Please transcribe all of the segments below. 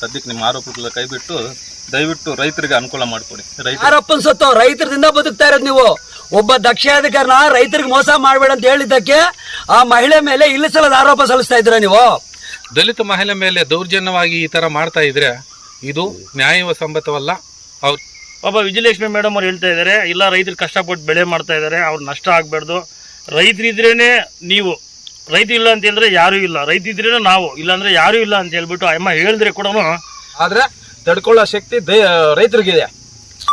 ಸದ್ಯಕ್ಕೆ ನಿಮ್ಮ ಆರೋಪಗಳ ಕೈ ಬಿಟ್ಟು ದಯವಿಟ್ಟು ರೈತರಿಗೆ ಅನುಕೂಲ ಮಾಡಿಕೊಡಿ. ರೈತ ಯಾರಪ್ಪನ ಸತ್ತು ರೈತರದಿಂದ ಬದುಕ್ತಾ ಇರೋದು ನೀವು. ಒಬ್ಬ ದಕ್ಷ ಅಧಿಕಾರನ ರೈತರಿಗೆ ಮೋಸ ಮಾಡಬೇಡ ಅಂತ ಹೇಳಿದ್ದಕ್ಕೆ ಆ ಮಹಿಳೆ ಮೇಲೆ ಇಲ್ಲಿಸಲದ ಆರೋಪ ಸಲ್ಲಿಸ್ತಾ ಇದ್ರ ನೀವು? ದಲಿತ ಮಹಿಳೆ ಮೇಲೆ ದೌರ್ಜನ್ಯವಾಗಿ ಈ ತರ ಮಾಡ್ತಾ ಇದ್ರೆ ಇದು ನ್ಯಾಯ ಸಮ್ಮತವಲ್ಲ ಅವ್ರು ಒಬ್ಬ ವಿಜಯಲಕ್ಷ್ಮಿ ಮೇಡಮ್ ಅವ್ರು ಹೇಳ್ತಾ ಇದ್ದಾರೆ ಇಲ್ಲ ರೈತರು ಕಷ್ಟಪಟ್ಟು ಬೆಳೆ ಮಾಡ್ತಾ ಇದ್ದಾರೆ ಅವ್ರು ನಷ್ಟ ಆಗಬಾರ್ದು. ರೈತರಿದ್ರೇನೆ ನೀವು ರೈತ ಇಲ್ಲ ಅಂತ ಹೇಳಿದ್ರೆ ಯಾರು ಇಲ್ಲ. ರೈತ ಇದ್ರೇನು ನಾವು ಇಲ್ಲಾಂದ್ರೆ ಯಾರು ಇಲ್ಲ ಅಂತ ಹೇಳ್ಬಿಟ್ಟು ಅಮ್ಮ ಹೇಳಿದ್ರೆ ಕೂಡ ಆದ್ರೆ ತಡ್ಕೊಳ್ಳೋ ಶಕ್ತಿ ದೈ- ರೈತರಿಗಿದೆ.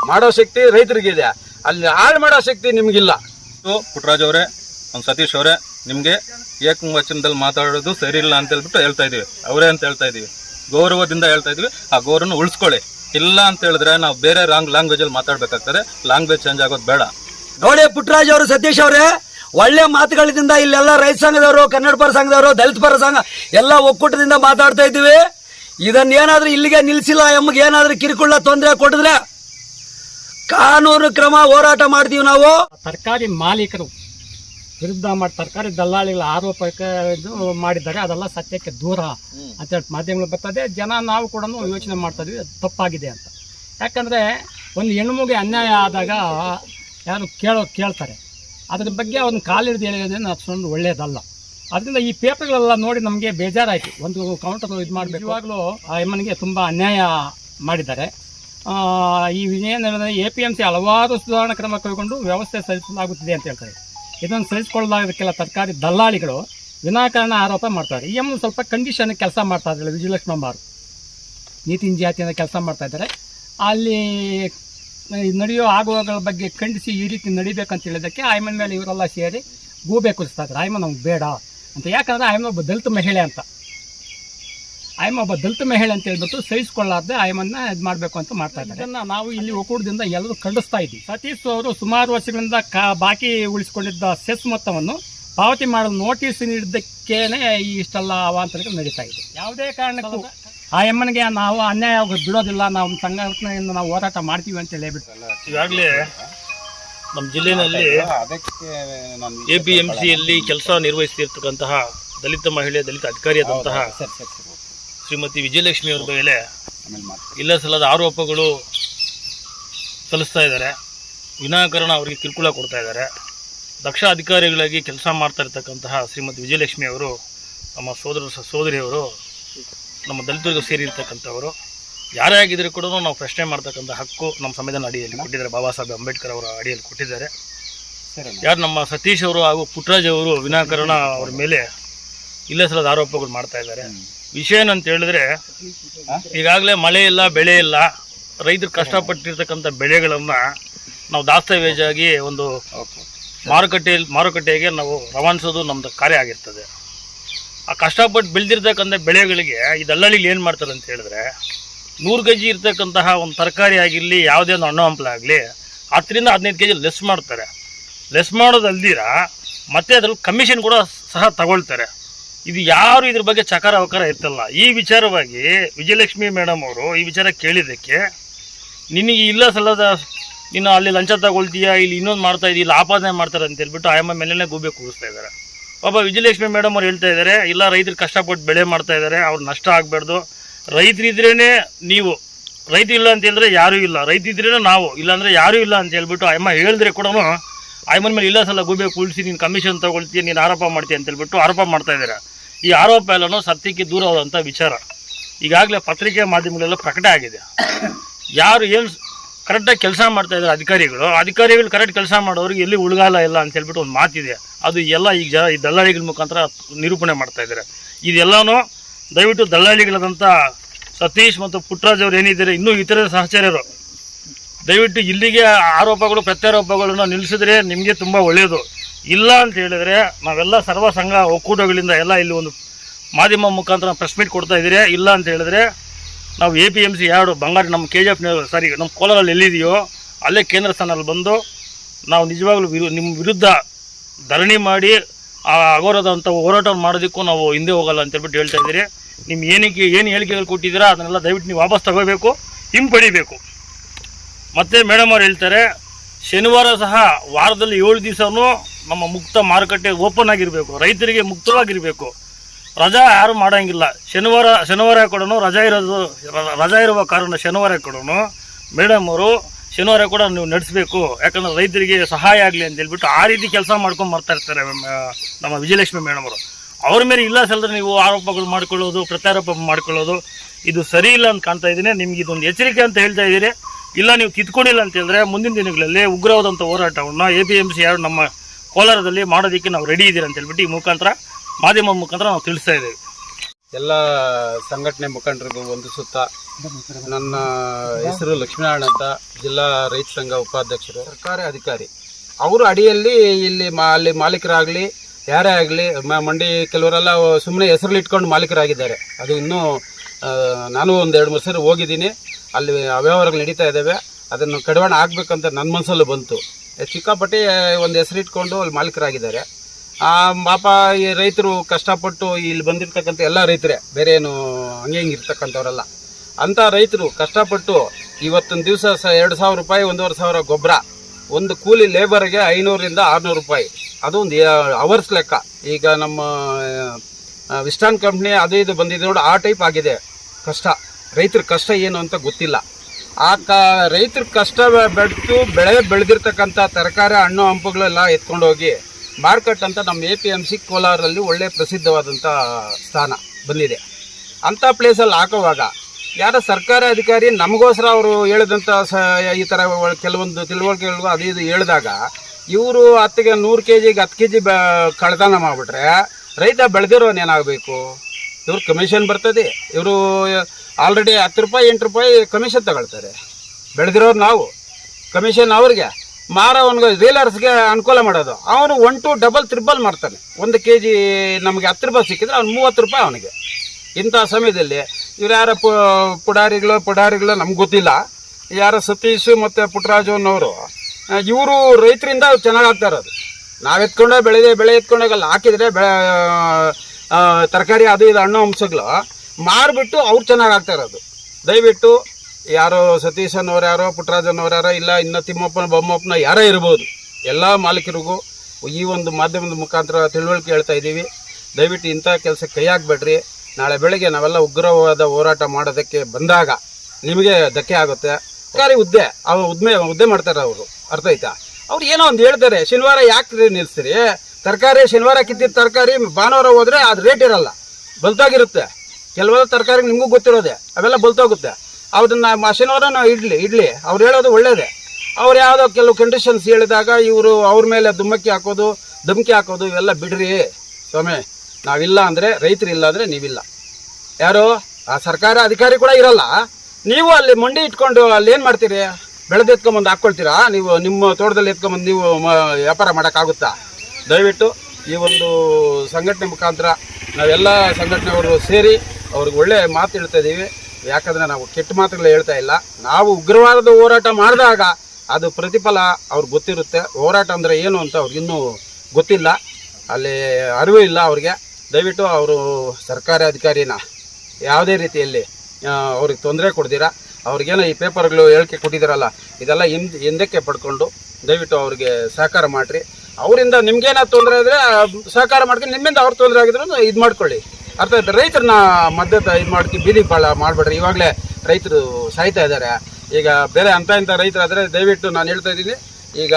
ಮಾಡೋ ಶಕ್ತಿ ರೈತರಿಗಿದೆ. ಅಲ್ಲಿ ಹಾಳು ಮಾಡೋ ಶಕ್ತಿ ನಿಮ್ಗಿಲ್ಲ. ಪುಟ್ರಾಜ್ ಪುಟ್ಟರಾಜ್ ಅವರೇ ಒಂದು ಸತೀಶ್ ಅವರೇ ನಿಮಗೆ ಏಕವಚನದಲ್ಲಿ ಮಾತಾಡೋದು ಸರಿ ಇಲ್ಲ ಅಂತ ಹೇಳ್ಬಿಟ್ಟು ಹೇಳ್ತಾ ಇದೀವಿ. ಅವರೇ ಅಂತ ಹೇಳ್ತಾ ಇದೀವಿ. ಗೌರವದಿಂದ ಹೇಳ್ತಾ ಇದೀವಿ. ಆ ಗೌರವನ ಉಳಿಸ್ಕೊಳ್ಳಿ. ಇಲ್ಲ ಅಂತ ಹೇಳಿದ್ರೆ ನಾವು ಬೇರೆ ರಾಂಗ್ ಲ್ಯಾಂಗ್ವೇಜ್ ಅಲ್ಲಿ ಮಾತಾಡ್ಬೇಕಾಗ್ತದೆ. ಲ್ಯಾಂಗ್ವೇಜ್ ಚೇಂಜ್ ಆಗೋದು ಬೇಡ. ನೋಡಿ ಪುಟ್ಟರಾಜ್ ಅವರು ಸತೀಶ್ ಅವರೇ ಒಳ್ಳೆ ಮಾತುಗಳಿಂದ ಇಲ್ಲೆಲ್ಲ ರೈತ ಸಂಘದವರು, ಕನ್ನಡ ಪರ ಸಂಘದವರು, ದಲಿತ ಪರ ಸಂಘ ಎಲ್ಲ ಒಕ್ಕೂಟದಿಂದ ಮಾತಾಡ್ತಾ ಇದ್ದೀವಿ. ಇದನ್ನ ಏನಾದ್ರೂ ಇಲ್ಲಿಗೆ ನಿಲ್ಸಿಲ್ಲ ಎಮ್ಮಗೆ ಏನಾದ್ರೂ ಕಿರುಕುಳ ತೊಂದರೆ ಕೊಟ್ಟಿದ್ರೆ ಕಾನೂನು ಕ್ರಮ ಹೋರಾಟ ಮಾಡ್ತೀವಿ ನಾವು. ತರಕಾರಿ ಮಾಲೀಕರು ವಿರುದ್ಧ ಮಾಡಿ ತರಕಾರಿ ದಲ್ಲಾಳಿಗಳ ಇದು ಮಾಡಿದ್ದಾರೆ. ಅದೆಲ್ಲ ಸತ್ಯಕ್ಕೆ ದೂರ ಅಂತ ಹೇಳಿ ಮಾಧ್ಯಮಗಳು ಬರ್ತದೆ. ಜನ ನಾವು ಕೂಡ ಯೋಚನೆ ಮಾಡ್ತಾ ಇದ್ವಿ ತಪ್ಪಾಗಿದೆ ಅಂತ. ಯಾಕಂದರೆ ಒಂದು ಹೆಣ್ಮಗೆ ಅನ್ಯಾಯ ಆದಾಗ ಯಾರು ಕೇಳೋ ಕೇಳ್ತಾರೆ. ಅದ್ರ ಬಗ್ಗೆ ಅವ್ನ ಕಾಲಿಡ್ದು ಹೇಳಿದ್ರೆ ಅಷ್ಟೊಂದು ಒಳ್ಳೆಯದಲ್ಲ ಅದರಿಂದ ಈ ಪೇಪರ್ಗಳೆಲ್ಲ ನೋಡಿ ನಮಗೆ ಬೇಜಾರಾಯಿತು. ಒಂದು ಕೌಂಟರ್ ಇದು ಮಾಡಬೇಕು. ಇವಾಗಲೂ ಆ ಎಮ್ಮನಿಗೆ ತುಂಬ ಅನ್ಯಾಯ ಮಾಡಿದ್ದಾರೆ. ಈ ಏನು ಎ ಪಿ ಎಂ ಸಿ ಹಲವಾರು ಸುಧಾರಣಾ ಕ್ರಮ ಕೈಗೊಂಡು ವ್ಯವಸ್ಥೆ ಸಲ್ಲಿಸಲಾಗುತ್ತಿದೆ ಅಂತ ಹೇಳ್ತಾರೆ. ಇದನ್ನು ಸಲ್ಲಿಸಿಕೊಳ್ಳಲಾಗದಕ್ಕೆಲ್ಲ ಸರ್ಕಾರಿ ದಲ್ಲಾಳಿಗಳು ವಿನಾಕಾರಣ ಆರೋಪ ಮಾಡ್ತಾರೆ. ಈ ಎಂ ಸ್ವಲ್ಪ ಕಂಡೀಷನ್ ಕೆಲಸ ಮಾಡ್ತಾ ಇದ್ದಾರೆ ವಿಜಯಲಕ್ಷ್ಮಮ್ಮ ಅವರು ನೀತಿನ ಜಾತಿಯಿಂದ ಕೆಲಸ ಮಾಡ್ತಾ ಇದ್ದಾರೆ. ಅಲ್ಲಿ ನಡೆಯೋ ಆಗುವಗಳ ಬಗ್ಗೆ ಖಂಡಿಸಿ ಈ ರೀತಿ ನಡಿಬೇಕಂತ ಹೇಳಿದಕ್ಕೆ ಆಯಮ್ಮನ ಮೇಲೆ ಇವರೆಲ್ಲ ಸೇರಿ ಗೂಬೆ ಕುರಿಸ್ತಾ ಇದ್ದಾರೆ. ಆಯಮ್ಮ ನಮ್ಗೆ ಬೇಡ ಅಂತ. ಯಾಕಂದ್ರೆ ಆಯಮ್ಮ ಒಬ್ಬ ದಲಿತ ಮಹಿಳೆ ಅಂತ. ಆಯಮ್ಮ ಒಬ್ಬ ದಲಿತ ಮಹಿಳೆ ಅಂತ ಹೇಳ್ಬಿಟ್ಟು ಸಹಿಸ್ಕೊಳ್ಳಾರ್ದೆ ಆಯಮ್ಮನ್ನ ಇದು ಮಾಡಬೇಕು ಅಂತ ಮಾಡ್ತಾ ಇದ್ದಾರೆ. ಇದನ್ನ ನಾವು ಇಲ್ಲಿ ಒಕ್ಕೂಟದಿಂದ ಎಲ್ಲರೂ ಖಂಡಿಸ್ತಾ ಇದ್ದೀವಿ. ಸತೀಶ್ ಅವರು ಸುಮಾರು ವರ್ಷಗಳಿಂದ ಕಾ ಬಾಕಿ ಉಳಿಸಿಕೊಂಡಿದ್ದ ಸೆಸ್ ಮೊತ್ತವನ್ನು ಪಾವತಿ ಮಾಡಲು ನೋಟಿಸ್ ನೀಡಿದ್ದಕ್ಕೇನೆ ಈ ಇಷ್ಟೆಲ್ಲ ಅವಾಂತರಗಳು ನಡೀತಾ ಇದೆ. ಯಾವುದೇ ಕಾರಣಕ್ಕೂ ಆ ಎಮ್ಮನಿಗೆ ನಾವು ಅನ್ಯಾಯ ಬಿಡೋದಿಲ್ಲ ನಾವು ಸಂಘಟನೆಯಿಂದ ನಾವು ಹೋರಾಟ ಮಾಡ್ತೀವಿ ಅಂತ ಹೇಳ್ಬಿಟ್ಟು. ಈಗಾಗಲೇ ನಮ್ಮ ಜಿಲ್ಲೆಯಲ್ಲಿ ಎ ಪಿ ಎಂ ಸಿಯಲ್ಲಿ ಕೆಲಸ ನಿರ್ವಹಿಸ್ತಿರ್ತಕ್ಕಂತಹ ದಲಿತ ಮಹಿಳೆ ದಲಿತ ಅಧಿಕಾರಿಯಾದಂತಹ ಶ್ರೀಮತಿ ವಿಜಯಲಕ್ಷ್ಮಿ ಅವರ ಮೇಲೆ ಇಲ್ಲ ಸಲ್ಲದ ಆರೋಪಗಳು ಸಲ್ಲಿಸ್ತಾ ಇದ್ದಾರೆ. ವಿನಾಕರಣ ಅವರಿಗೆ ಕಿರುಕುಳ ಕೊಡ್ತಾ ಇದ್ದಾರೆ. ದಕ್ಷ ಅಧಿಕಾರಿಗಳಾಗಿ ಕೆಲಸ ಮಾಡ್ತಾ ಇರ್ತಕ್ಕಂತಹ ಶ್ರೀಮತಿ ವಿಜಯಲಕ್ಷ್ಮಿ ಅವರು ನಮ್ಮ ಸೋದರ ಸೋದರಿಯವರು ನಮ್ಮ ದಲಿತರಿಗೂ ಸೇರಿರ್ತಕ್ಕಂಥವರು ಯಾರೇ ಆಗಿದ್ರೂ ಕೂಡ ನಾವು ಪ್ರಶ್ನೆ ಮಾಡ್ತಕ್ಕಂಥ ಹಕ್ಕು ನಮ್ಮ ಸಂವಿಧಾನ ಅಡಿಯಲ್ಲಿ ಕೊಟ್ಟಿದ್ದಾರೆ. ಬಾಬಾ ಸಾಹೇಬ್ ಅಂಬೇಡ್ಕರ್ ಅವರ ಅಡಿಯಲ್ಲಿ ಕೊಟ್ಟಿದ್ದಾರೆ. ಯಾರು ನಮ್ಮ ಸತೀಶ್ ಅವರು ಹಾಗೂ ಪುಟ್ಟರಾಜ್ ಅವರು ವಿನಾಕಾರಣ ಅವ್ರ ಮೇಲೆ ಇಲ್ಲ ಸಲದ ಆರೋಪಗಳು ಮಾಡ್ತಾ ಇದ್ದಾರೆ. ವಿಷಯ ಏನಂತ ಹೇಳಿದ್ರೆ ಈಗಾಗಲೇ ಮಳೆ ಇಲ್ಲ ಬೆಳೆ ಇಲ್ಲ ರೈತರು ಕಷ್ಟಪಟ್ಟಿರ್ತಕ್ಕಂಥ ಬೆಳೆಗಳನ್ನು ನಾವು ದಾಸ್ತಾವೇಜಾಗಿ ಒಂದು ಮಾರುಕಟ್ಟೆಯಲ್ಲಿ ಮಾರುಕಟ್ಟೆಗೆ ನಾವು ರವಾನಿಸೋದು ನಮ್ಮದು ಕಾರ್ಯ ಆಗಿರ್ತದೆ. ಆ ಕಷ್ಟಪಟ್ಟು ಬೆಳೆದಿರ್ತಕ್ಕಂಥ ಬೆಳೆಗಳಿಗೆ ಈ ದಲ್ಲಾಳಿಗಳು ಏನು ಮಾಡ್ತಾರೆ ಅಂತ ಹೇಳಿದ್ರೆ, ನೂರು ಕೆ ಜಿ ಇರ್ತಕ್ಕಂತಹ ಒಂದು ತರಕಾರಿ ಆಗಿರಲಿ, ಯಾವುದೇ ಒಂದು ಹಣ್ಣು ಹಂಪಲ ಆಗಲಿ, ಹತ್ತರಿಂದ ಹದಿನೈದು ಕೆ ಜಿ ಲೆಸ್ ಮಾಡ್ತಾರೆ ಲೆಸ್ ಮಾಡೋದಲ್ದಿರ ಮತ್ತೆ ಅದ್ರಲ್ಲಿ ಕಮಿಷನ್ ಕೂಡ ಸಹ ತಗೊಳ್ತಾರೆ. ಇದು ಯಾರು ಇದ್ರ ಬಗ್ಗೆ ಚಕಾರ ಅವಕಾರ ಇರ್ತಲ್ಲ ಈ ವಿಚಾರವಾಗಿ ವಿಜಯಲಕ್ಷ್ಮಿ ಮೇಡಮ್ ಅವರು ಈ ವಿಚಾರ ಕೇಳಿದ್ದಕ್ಕೆ, ನಿನಗೆ ಇಲ್ಲ ಸಲ್ಲದ, ನೀನು ಅಲ್ಲಿ ಲಂಚ ತಗೊಳ್ತೀಯಾ, ಇಲ್ಲಿ ಇನ್ನೊಂದು ಮಾಡ್ತಾ ಇದೀಯ, ಇಲ್ಲಿ ಆಪಾದನೆ ಮಾಡ್ತಾರೆ ಅಂತ ಹೇಳ್ಬಿಟ್ಟು ಆಯಮ್ಮ ಮೇಲೆನೇ ಗೂಬೆ ಕೂರಿಸ್ತಾ ಇದ್ದಾರೆ. ಒಬ್ಬ ವಿಜಯಲಕ್ಷ್ಮಿ ಮೇಡಮ್ ಅವ್ರು ಹೇಳ್ತಾ ಇದ್ದಾರೆ ಇಲ್ಲ ರೈತರು ಕಷ್ಟಪಟ್ಟು ಬೆಳೆ ಮಾಡ್ತಾ ಇದ್ದಾರೆ ಅವ್ರು ನಷ್ಟ ಆಗಬಾರ್ದು. ರೈತರಿದ್ರೇ ನೀವು. ರೈತ ಇಲ್ಲ ಅಂತೇಳಿದ್ರೆ ಯಾರೂ ಇಲ್ಲ. ರೈತ ನಾವು. ಇಲ್ಲಾಂದರೆ ಯಾರೂ ಇಲ್ಲ ಅಂತ ಹೇಳ್ಬಿಟ್ಟು ಅಮ್ಮ ಹೇಳಿದ್ರೆ ಕೂಡ ಅಮ್ಮನ ಮೇಲೆ ಇಲ್ಲ ಸಲ ಗೂಬೆ ಕೂಡಿಸಿ, ನೀನು ಕಮಿಷನ್ ತಗೊಳ್ತೀಯ, ನೀನು ಆರೋಪ ಮಾಡ್ತೀಯ ಅಂತ ಹೇಳ್ಬಿಟ್ಟು ಆರೋಪ ಮಾಡ್ತಾ ಇದ್ದಾರೆ ಈ ಆರೋಪ ಎಲ್ಲನೂ ಸತ್ಯಕ್ಕೆ ದೂರವಾದಂಥ ವಿಚಾರ. ಈಗಾಗಲೇ ಪತ್ರಿಕೆ ಮಾಧ್ಯಮಗಳೆಲ್ಲ ಪ್ರಕಟ ಆಗಿದೆ. ಯಾರು ಏನು ಕರೆಕ್ಟಾಗಿ ಕೆಲಸ ಮಾಡ್ತಾ ಇದ್ದಾರೆ ಅಧಿಕಾರಿಗಳು. ಅಧಿಕಾರಿಗಳು ಕರೆಕ್ಟ್ ಕೆಲಸ ಮಾಡೋರಿಗೆ ಎಲ್ಲಿ ಉಳಗಾಲ ಇಲ್ಲ ಅಂತ ಹೇಳ್ಬಿಟ್ಟು ಒಂದು ಮಾತಿದೆ. ಅದು ಎಲ್ಲ ಈಗ ಜ, ಈ ದಲ್ಲಾಳಿಗಳ ಮುಖಾಂತರ ನಿರೂಪಣೆ ಮಾಡ್ತಾ ಇದ್ದಾರೆ. ಇದೆಲ್ಲನೂ ದಯವಿಟ್ಟು ದಲ್ಲಾಳಿಗಳಾದಂಥ ಸತೀಶ್ ಮತ್ತು ಪುಟ್ಟರಾಜ್ ಅವರು ಏನಿದ್ದಾರೆ, ಇನ್ನೂ ಇತರ ಸಹಚರ್ಯರು ದಯವಿಟ್ಟು ಇಲ್ಲಿಗೆ ಆರೋಪಗಳು, ಪ್ರತ್ಯಾರೋಪಗಳನ್ನು ನಿಲ್ಲಿಸಿದ್ರೆ ನಿಮಗೆ ತುಂಬ ಒಳ್ಳೆಯದು. ಇಲ್ಲ ಅಂತ ಹೇಳಿದ್ರೆ ನಾವೆಲ್ಲ ಸರ್ವ ಸಂಘ ಒಕ್ಕೂಟಗಳಿಂದ ಎಲ್ಲ ಇಲ್ಲಿ ಒಂದು ಮಾಧ್ಯಮ ಮುಖಾಂತರ ಪ್ರೆಸ್ ಮೀಟ್ ಕೊಡ್ತಾ ಇದ್ದೀರಿ. ಇಲ್ಲ ಅಂತ ಹೇಳಿದ್ರೆ ನಾವು ಎ ಪಿ ಎಂ ಸಿ ಯಾರು ಬಂಗಾರ, ನಮ್ಮ ಕೆ ಜಿ ಎಫ್ ಸಾರಿ, ನಮ್ಮ ಕೋಲಾರಲ್ಲಿ ಎಲ್ಲಿದೆಯೋ, ಅಲ್ಲೇ ಕೇಂದ್ರ ಸ್ಥಾನದಲ್ಲಿ ಬಂದು ನಾವು ನಿಜವಾಗ್ಲೂ ವಿರು, ನಿಮ್ಮ ವಿರುದ್ಧ ಧರಣಿ ಮಾಡಿ ಆ ಅಗೋರದಂಥ ಹೋರಾಟ ಮಾಡೋದಕ್ಕೂ ನಾವು ಹಿಂದೆ ಹೋಗಲ್ಲ ಅಂತ ಹೇಳ್ಬಿಟ್ಟು ಹೇಳ್ತಾ ಇದ್ದೀರಿ. ನಿಮ್ಮ ಏನಕ್ಕೆ, ಏನು ಹೇಳಿಕೆಗಳು ಕೊಟ್ಟಿದ್ದೀರಾ, ಅದನ್ನೆಲ್ಲ ದಯವಿಟ್ಟು ನೀವು ವಾಪಸ್ ತಗೋಬೇಕು, ಹಿಂಪಡಿಬೇಕು. ಮತ್ತೆ ಮೇಡಮ್ ಅವ್ರು ಹೇಳ್ತಾರೆ, ಶನಿವಾರ ಸಹ ವಾರದಲ್ಲಿ ಏಳು ದಿವಸವೂ ನಮ್ಮ ಮುಕ್ತ ಮಾರುಕಟ್ಟೆ ಓಪನ್ ಆಗಿರಬೇಕು, ರೈತರಿಗೆ ಮುಕ್ತವಾಗಿರಬೇಕು. ರಜಾ ಯಾರು ಮಾಡೋಂಗಿಲ್ಲ. ಶನಿವಾರ ಶನಿವಾರ ಕೂಡ ರಜಾ ಇರೋದು ರಜಾ ಇರುವ ಕಾರಣ ಶನಿವಾರ ಕೂಡ ಮೇಡಮ್ ಅವರು ಶನಿವಾರ ಕೂಡ ನೀವು ನಡೆಸಬೇಕು. ಯಾಕಂದ್ರೆ ರೈತರಿಗೆ ಸಹಾಯ ಆಗಲಿ ಅಂತ ಹೇಳ್ಬಿಟ್ಟು ಆ ರೀತಿ ಕೆಲಸ ಮಾಡ್ಕೊಂಡು ಬರ್ತಾ ಇರ್ತಾರೆ ನಮ್ಮ ವಿಜಯಲಕ್ಷ್ಮಿ ಮೇಡಮ್ ಅವರು. ಅವ್ರ ಮೇಲೆ ಇಲ್ಲ ಸಲ್ಲದ್ರೆ ನೀವು ಆರೋಪಗಳು ಮಾಡ್ಕೊಳ್ಳೋದು, ಪ್ರತ್ಯಾರೋಪ ಮಾಡ್ಕೊಳ್ಳೋದು, ಇದು ಸರಿ ಇಲ್ಲ ಅಂತ ಕಾಣ್ತಾ ಇದ್ದೀನಿ. ನಿಮ್ಗೆ ಇದೊಂದು ಎಚ್ಚರಿಕೆ ಅಂತ ಹೇಳ್ತಾ ಇದ್ದೀರಿ. ಇಲ್ಲ ನೀವು ಕಿತ್ಕೊಂಡಿಲ್ಲ ಅಂತ ಮುಂದಿನ ದಿನಗಳಲ್ಲಿ ಉಗ್ರವಾದಂಥ ಹೋರಾಟವನ್ನು ಎ ಪಿ ಎಂ ಸಿ ಯಾರು ನಮ್ಮ ಕೋಲಾರದಲ್ಲಿ ಮಾಡೋದಕ್ಕೆ ನಾವು ರೆಡಿ ಇದ್ದೀರಿ ಅಂತ ಹೇಳ್ಬಿಟ್ಟು ಈ ಮುಖಾಂತರ ಮಾಧ್ಯಮ ಮುಖಾಂತರ ನಾವು ತಿಳಿಸ್ತಾ ಇದ್ದೀವಿ. ಎಲ್ಲ ಸಂಘಟನೆ ಮುಖಂಡರಿಗೂ ಒಂದು ಸುತ್ತ ನನ್ನ ಹೆಸರು ಲಕ್ಷ್ಮೀನಾರಾಯಣ ಅಂತ ಜಿಲ್ಲಾ ರೈತ ಸಂಘ ಉಪಾಧ್ಯಕ್ಷರು. ಸರ್ಕಾರಿ ಅಧಿಕಾರಿ. ಅವರು ಅಡಿಯಲ್ಲಿ ಇಲ್ಲಿ ಮಾ ಅಲ್ಲಿ ಮಾಲೀಕರಾಗಲಿ, ಯಾರೇ ಆಗಲಿ ಮಂಡಿ ಕೆಲವರೆಲ್ಲ ಸುಮ್ಮನೆ ಹೆಸರಲ್ಲಿ ಇಟ್ಕೊಂಡು ಮಾಲೀಕರಾಗಿದ್ದಾರೆ. ಅದು ಇನ್ನೂ ನಾನು ಒಂದು ಎರಡು ಮೂರು ಸರಿ ಹೋಗಿದ್ದೀನಿ. ಅಲ್ಲಿ ಅವ್ಯವಹಾರಗಳು ನಡೀತಾ ಇದ್ದಾವೆ. ಅದನ್ನು ಕಡಿವಾಣ ಆಗಬೇಕಂತ ನನ್ನ ಮನಸ್ಸಲ್ಲೂ ಬಂತು. ಚಿಕ್ಕಾಪಟ್ಟಿ ಒಂದು ಹೆಸರಿಟ್ಕೊಂಡು ಅಲ್ಲಿ ಮಾಲೀಕರಾಗಿದ್ದಾರೆ. ಆ ಪಾಪ ಈ ರೈತರು ಕಷ್ಟಪಟ್ಟು ಇಲ್ಲಿ ಬಂದಿರ್ತಕ್ಕಂಥ ಎಲ್ಲ ರೈತರೇ, ಬೇರೆ ಏನು ಹಂಗೆ ಹಿಂಗೆ ಇರ್ತಕ್ಕಂಥವ್ರಲ್ಲ. ಅಂಥ ರೈತರು ಕಷ್ಟಪಟ್ಟು ಇವತ್ತಿನ ದಿವಸ ಸ ಎರಡು ಸಾವಿರ ರೂಪಾಯಿ, ಒಂದೂವರೆ ಸಾವಿರ ಗೊಬ್ಬರ, ಒಂದು ಕೂಲಿ ಲೇಬರ್ಗೆ ಐನೂರಿಂದ ಆರುನೂರು ರೂಪಾಯಿ. ಅದು ಒಂದು ಅವರ್ಸ್ ಲೆಕ್ಕ. ಈಗ ನಮ್ಮ ವಿಸ್ಟಾನ್ ಕಂಪ್ನಿ ಅದು ಇದು ಬಂದಿದೆ ನೋಡಿ, ಆ ಟೈಪ್ ಆಗಿದೆ. ಕಷ್ಟ. ರೈತರ ಕಷ್ಟ ಏನು ಅಂತ ಗೊತ್ತಿಲ್ಲ. ಆ ಕ, ರೈತರ ಕಷ್ಟ ಬೆಳೆದು ಬೆಳೆ ಬೆಳೆದಿರ್ತಕ್ಕಂಥ ತರಕಾರಿ, ಹಣ್ಣು, ಹಂಪುಗಳೆಲ್ಲ ಎತ್ಕೊಂಡು ಹೋಗಿ ಮಾರ್ಕೆಟ್ ಅಂತ ನಮ್ಮ ಎ ಪಿ ಎಂ ಸಿ ಕೋಲಾರಲ್ಲಿ ಒಳ್ಳೆ ಪ್ರಸಿದ್ಧವಾದಂಥ ಸ್ಥಾನ ಬಂದಿದೆ. ಅಂಥ ಪ್ಲೇಸಲ್ಲಿ ಹಾಕೋವಾಗ ಯಾರ ಸರ್ಕಾರಿ ಅಧಿಕಾರಿ ನಮಗೋಸ್ಕರ ಅವರು ಹೇಳಿದಂಥ ಸ, ಈ ಥರ ಕೆಲವೊಂದು ತಿಳುವಳಿಕೆಗಳು ಅದು ಇದು ಹೇಳಿದಾಗ ಇವರು ಹತ್ತಿಗೆ ನೂರು ಕೆ ಜಿಗೆ ಹತ್ತು ಕೆ ಜಿ ಬ ಕಳ್ತನ ಮಾಡಿಬಿಟ್ರೆ ರೈತ ಬೆಳೆದಿರೋನು ಏನಾಗಬೇಕು? ಇವ್ರು ಕಮಿಷನ್ ಬರ್ತದೆ. ಇವರು ಆಲ್ರೆಡಿ ಹತ್ತು ರೂಪಾಯಿ, ಎಂಟು ರೂಪಾಯಿ ಕಮಿಷನ್ ತಗೊಳ್ತಾರೆ. ಬೆಳೆದಿರೋರು ನಾವು. ಕಮಿಷನ್ ಅವ್ರಿಗೆ. ಮಾರವನ್ಗೆ ರೀಲರ್ಸ್ಗೆ ಅನುಕೂಲ ಮಾಡೋದು. ಅವನು ಒನ್ ಟು ಡಬಲ್ ತ್ರಿಬಲ್ ಮಾಡ್ತಾನೆ ಒಂದು ಕೆ ಜಿ ನಮಗೆ ಹತ್ತು ರೂಪಾಯಿ ಸಿಕ್ಕಿದ್ರೆ ಅವ್ನು ಮೂವತ್ತು ರೂಪಾಯಿ ಅವನಿಗೆ. ಇಂಥ ಸಮಯದಲ್ಲಿ ಇವ್ರು ಯಾರ ಪುಡಾರಿಗಳು ಪುಡಾರಿಗಳು ನಮ್ಗೆ ಗೊತ್ತಿಲ್ಲ. ಯಾರ ಸತೀಶ್ ಮತ್ತು ಪುಟ್ಟರಾಜು ಅನ್ನೋರು ಇವರು ರೈತರಿಂದ ಚೆನ್ನಾಗಿ ಆಗ್ತಾ ಇರೋದು. ನಾವು ಎತ್ಕೊಂಡೇ ಬೆಳೆದೇ, ಬೆಳೆ ಎತ್ಕೊಂಡೋಗಲ್ಲ. ಹಾಕಿದರೆ ಬೆಳೆ ತರಕಾರಿ ಅದು ಇದು ಹಣ್ಣು, ಅಂಶಗಳು ಮಾರಿಬಿಟ್ಟು ಅವ್ರು ಚೆನ್ನಾಗಿ ಆಗ್ತಾ ಇರೋದು. ದಯವಿಟ್ಟು ಯಾರೋ ಸತೀಶನವ್ರು ಯಾರೋ ಪುಟ್ಟರಾಜ್ ಅನ್ನೋರು ಯಾರೋ, ಇಲ್ಲ, ಇನ್ನು ತಿಮ್ಮಪ್ಪನ, ಬೊಮ್ಮಪ್ಪನ ಯಾರೋ ಇರ್ಬೋದು, ಎಲ್ಲ ಮಾಲೀಕರಿಗೂ ಈ ಒಂದು ಮಾಧ್ಯಮದ ಮುಖಾಂತರ ತಿಳುವಳಿಕೆ ಹೇಳ್ತಾ ಇದ್ದೀವಿ. ದಯವಿಟ್ಟು ಇಂಥ ಕೆಲಸ ಕೈ ಹಾಕ್ಬೇಡ್ರಿ. ನಾಳೆ ಬೆಳಗ್ಗೆ ನಾವೆಲ್ಲ ಉಗ್ರವಾದ ಹೋರಾಟ ಮಾಡೋದಕ್ಕೆ ಬಂದಾಗ ನಿಮಗೆ ಧಕ್ಕೆ ಆಗುತ್ತೆ. ಸರ್ಕಾರಿ ಹುದ್ದೆ ಅವ ಹುದ್ದೆ ಹುದ್ದೆ ಮಾಡ್ತಾರೆ ಅವರು. ಅರ್ಥ ಆಯ್ತಾ? ಅವ್ರು ಏನೋ ಒಂದು ಹೇಳ್ತಾರೆ, ಶನಿವಾರ ಯಾಕೆ ನಿಲ್ಲಿಸ್ತೀರಿ? ತರಕಾರಿ ಶನಿವಾರ ಕಿತ್ತಿದ ತರಕಾರಿ ಭಾನುವಾರ ಹೋದರೆ ಅದು ರೇಟ್ ಇರಲ್ಲ. ಬಲ್ತಾಗಿರುತ್ತೆ. ಕೆಲವೆಲ್ಲ ತರಕಾರಿ ನಿಮಗೂ ಗೊತ್ತಿರೋದೆ, ಅವೆಲ್ಲ ಬಲ್ತೋಗುತ್ತೆ. ಅದನ್ನ ನಾವು ಇಡ್ಲಿ ಇಡ್ಲಿ. ಅವ್ರು ಹೇಳೋದು ಒಳ್ಳೇದೇ. ಅವ್ರು ಯಾವುದೋ ಕೆಲವು ಕಂಡೀಷನ್ಸ್ ಹೇಳಿದಾಗ ಇವರು ಅವ್ರ ಮೇಲೆ ದುಮ್ಮಕ್ಕಿ ಹಾಕೋದು, ಧಮಕಿ ಹಾಕೋದು ಇವೆಲ್ಲ ಬಿಡ್ರಿ. ಸ್ವಾಮಿ, ನಾವಿಲ್ಲ ಅಂದರೆ ರೈತರು ಇಲ್ಲ ಅಂದರೆ ನೀವಿಲ್ಲ. ಯಾರು? ಆ ಸರ್ಕಾರ ಅಧಿಕಾರಿ ಕೂಡ ಇರಲ್ಲ. ನೀವು ಅಲ್ಲಿ ಮಂಡಿ ಇಟ್ಕೊಂಡು ಅಲ್ಲಿ ಏನು ಮಾಡ್ತೀರಿ? ಬೆಳೆದು ಎತ್ಕೊಂಬಂದು ಹಾಕ್ಕೊಳ್ತೀರಾ? ನೀವು ನಿಮ್ಮ ತೋಟದಲ್ಲಿ ಎತ್ಕೊಂಬಂದು ನೀವು ವ್ಯಾಪಾರ ಮಾಡೋಕ್ಕಾಗುತ್ತಾ? ದಯವಿಟ್ಟು ಈ ಒಂದು ಸಂಘಟನೆ ಮುಖಾಂತರ ನಾವೆಲ್ಲ ಸಂಘಟನೆಯವರು ಸೇರಿ ಅವ್ರಿಗೆ ಒಳ್ಳೆ ಮಾತು ಹೇಳ್ತಾ ಇದ್ದೀವಿ. ಯಾಕಂದರೆ ನಾವು ಕೆಟ್ಟ ಮಾತುಗಳು ಹೇಳ್ತಾ ಇಲ್ಲ. ನಾವು ಉಗ್ರವಾದದ ಹೋರಾಟ ಮಾಡಿದಾಗ ಅದು ಪ್ರತಿಫಲ ಅವ್ರಿಗೆ ಗೊತ್ತಿರುತ್ತೆ. ಹೋರಾಟ ಅಂದರೆ ಏನು ಅಂತ ಅವ್ರಿಗೆ ಇನ್ನೂ ಗೊತ್ತಿಲ್ಲ. ಅಲ್ಲಿ ಅರಿವು ಇಲ್ಲ ಅವ್ರಿಗೆ. ದಯವಿಟ್ಟು ಅವರು ಸರ್ಕಾರಿ ಅಧಿಕಾರಿನ ಯಾವುದೇ ರೀತಿಯಲ್ಲಿ ಅವ್ರಿಗೆ ತೊಂದರೆ ಕೊಡ್ದಿರಾ ಅವ್ರಿಗೇನೋ ಈ ಪೇಪರ್ಗಳು ಹೇಳಿಕೆ ಕೊಟ್ಟಿದ್ದೀರಲ್ಲ, ಇದೆಲ್ಲ ಹಿಂದ್, ಹಿಂದಕ್ಕೆ ಪಡ್ಕೊಂಡು ದಯವಿಟ್ಟು ಅವ್ರಿಗೆ ಸಹಕಾರ ಮಾಡಿರಿ. ಅವರಿಂದ ನಿಮ್ಗೇನೋ ತೊಂದರೆ ಆದರೆ ಸಹಕಾರ ಮಾಡ್ಕೊಂಡು ನಿಮ್ಮಿಂದ ಅವ್ರು ತೊಂದರೆ ಆಗಿದ್ರು ಇದು ಮಾಡ್ಕೊಳ್ಳಿ. ಅರ್ಥ ಆಯ್ತು. ರೈತರನ್ನ ಮಧ್ಯ ಇದು ಮಾಡ್ಕಿ ಬೀದಿ ಪಾಳ ಮಾಡಬೇಡ್ರಿ. ಇವಾಗಲೇ ರೈತರು ಸಾಯ್ತಾ ಇದ್ದಾರೆ ಈಗ ಬೇರೆ ಅಂತ ಇಂಥ ರೈತರಾದರೆ ದಯವಿಟ್ಟು ನಾನು ಹೇಳ್ತಾ ಇದ್ದೀನಿ, ಈಗ